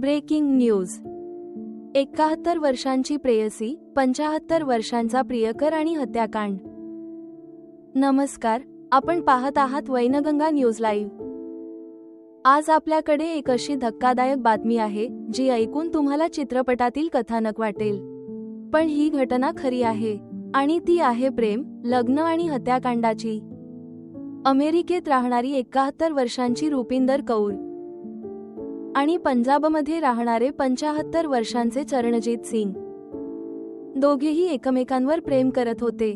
Breaking news. एकाहत्तर वर्षांची प्रेयसी पंचाहत्तर वर्षांचा प्रियकर आणि हत्याकांड. नमस्कार आपण पाहत आहात वैनगंगा न्यूज लाईव्ह. आज आपल्याकडे एक अशी धक्कादायक बातमी आहे जी ऐकून तुम्हाला चित्रपटातील कथानक वाटेल. पण ही घटना खरी आहे आणि ती आहे प्रेम लग्न आणि हत्याकांडाची. अमेरिकेत राहणारी एकाहत्तर वर्षांची रुपिंदर कौर. आणि पंजाबमध्ये राहणारे पंचाहत्तर वर्षांचे चरणजीत सिंग. दोघेही एकमेकांवर प्रेम करत होते.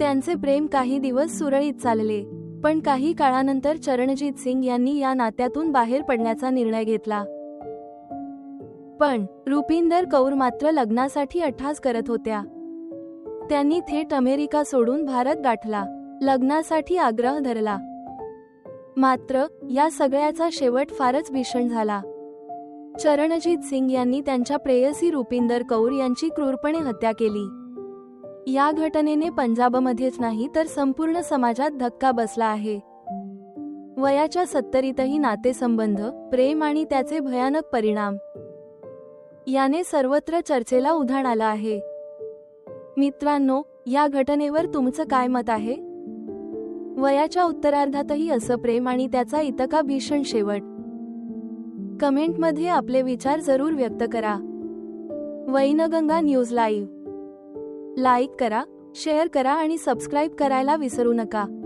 त्यांचे प्रेम काही दिवस सुरळीत चालले पण काही काळानंतर चरणजीत सिंग यांनी या नात्यातून बाहेर पडण्याचा निर्णय घेतला. पण रुपिंदर कौर मात्र लग्नासाठी अट्टास करत होत्या. त्यांनी थेट अमेरिका सोडून भारत गाठला लग्नासाठी आग्रह धरला. मात्र या सगळ्याचा शेवट फारच भीषण झाला. चरणजीत सिंग यांनी त्यांच्या प्रेयसी रुपिंदर कौर यांची क्रूरपणे हत्या केली. या घटनेने पंजाबमध्येच नाही तर संपूर्ण समाजात धक्का बसला आहे. वयाच्या सत्तरीतही नातेसंबंध प्रेम आणि त्याचे भयानक परिणाम. याने सर्वत्र चर्चेला उधाण आलं आहे. मित्रांनो या घटनेवर तुमचं काय मत आहे? वयाच्या उत्तरार्धातही असं प्रेम आणि त्याचा इतका भीषण शेवट. कमेंटमध्ये आपले विचार जरूर व्यक्त करा. Wainganga news live. लाईक करा शेअर करा आणि सबस्क्राईब करायला विसरू नका.